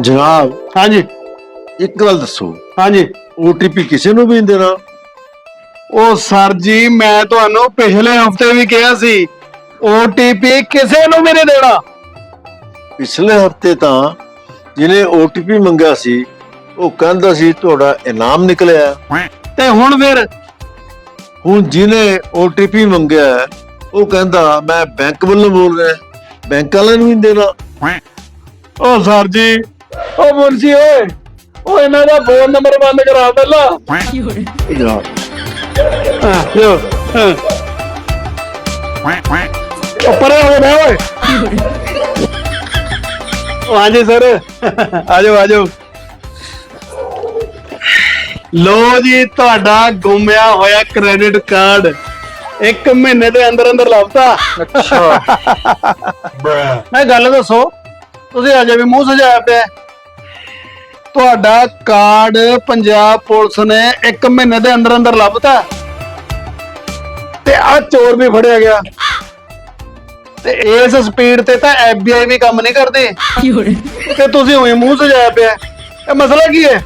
ਜਨਾਬ ਹਾਂਜੀ। ਇੱਕ ਗੱਲ ਦੱਸੋ। ਹਾਂਜੀ। OTP ਕਿਸੇ ਨੂੰ ਵੀ ਨਹੀਂ ਦੇਣਾ? ਉਹ ਸਰ ਜੀ ਮੈਂ ਤੁਹਾਨੂੰ ਪਿਛਲੇ ਹਫ਼ਤੇ ਵੀ ਕਿਹਾ ਸੀ OTP ਕਿਸੇ ਨੂੰ ਵੀ ਨਹੀਂ ਦੇਣਾ। ਪਿਛਲੇ ਹਫ਼ਤੇ ਤਾਂ ਜਿਹਨੇ OTP ਮੰਗਿਆ ਸੀ ਉਹ ਕਹਿੰਦਾ ਸੀ ਤੁਹਾਡਾ ਇਨਾਮ ਨਿਕਲਿਆ। ਤੇ ਹੁਣ ਫਿਰ? ਹੁਣ ਜਿਹਨੇ OTP ਮੰਗਿਆ ਉਹ ਕਹਿੰਦਾ ਮੈਂ ਬੈਂਕ ਵੱਲੋਂ ਬੋਲ ਰਿਹਾ ਬੈਂਕ ਵਾਲਿਆਂ ਨੂੰ ਵੀ ਨਹੀਂ ਦੇਣਾ। ਉਹ ਸਰ ਜੀ। ਉਹ ਮੁਨਸੀ ਓਏ ਉਹ ਇਹਨਾਂ ਦਾ ਫੋਨ ਨੰਬਰ ਬੰਦ ਕਰਾ ਪਹਿਲਾਂ। ਜਨਾਬ ਹਾਂ ਲਓ ਹਾਂ ਉਹ ਪਰੇ ਹੋ ਗਿਆ ਓਏ। ਉਹ ਹਾਂਜੀ ਸਰ। ਆਜੋ ਆਜੋ। ਲੋ ਜੀ ਤੁਹਾਡਾ ਗੁੰਮਿਆ ਹੋਇਆ ਕ੍ਰੈਡਿਟ ਕਾਰਡ ਇੱਕ ਮਹੀਨੇ ਦੇ ਅੰਦਰ ਅੰਦਰ ਲੱਭਤਾ ਮੈਂ ਗੱਲ ਦੱਸੋ ਤੁਸੀਂ ਅਜੇ ਵੀ ਮੂੰਹ ਸਜਾਇਆ ਪਿਆ ਹੈ। ਤੁਹਾਡਾ ਕਾਰਡ ਪੰਜਾਬ ਪੁਲਿਸ ਨੇ ਇੱਕ ਮਹੀਨੇ ਦੇ ਅੰਦਰ ਅੰਦਰ ਲੱਭਤਾ ਤੇ ਆ ਚੋਰ ਵੀ ਫੜਿਆ ਗਿਆ। ਤੇ ਇਸ ਸਪੀਡ ਤੇ ਤਾਂ FBI ਵੀ ਕੰਮ ਨਹੀਂ ਕਰਦੀ। ਤੇ ਤੁਸੀਂ ਉਹੀ ਮੂੰਹ ਸਜਾਇਆ ਪਿਆ ਹੈ। ਇਹ ਮਸਲਾ ਕੀ ਹੈ?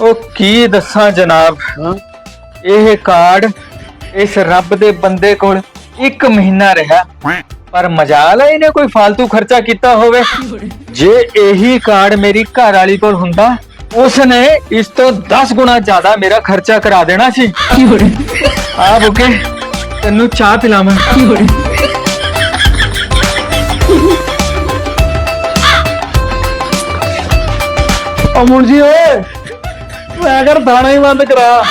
ਉਹ ਕੀ ਦੱਸਾਂ ਜਨਾਬ? ਇਹ ਕਾਰਡ ਇਸ ਰੱਬ ਦੇ ਬੰਦੇ ਕੋਲ 1 ਮਹੀਨਾ ਰਿਹਾ। ਪਰ ਮਜਾਲ ਹੈ ਇਹਨੇ ਕੋਈ ਫालतू ਖਰਚਾ ਕੀਤਾ ਹੋਵੇ ਜੇ ਇਹੀ ਕਾਰਡ ਮੇਰੀ ਘਰ ਵਾਲੀ ਕੋਲ ਹੁੰਦਾ ਉਸਨੇ ਇਸ ਤੋਂ 10 ਗੁਣਾ ਜ਼ਿਆਦਾ ਮੇਰਾ ਖਰਚਾ ਕਰਾ ਦੇਣਾ ਸੀ ਆ ਬੁਕੇ ਤੈਨੂੰ ਚਾਹ ਪਿਲਾਵਾਂ ਉਹ ਮੁੰਜੀ ਓਏ ਮੈਂ ਕਰ ਥਾਣਾ ਹੀ ਬੰਦ ਕਰਾ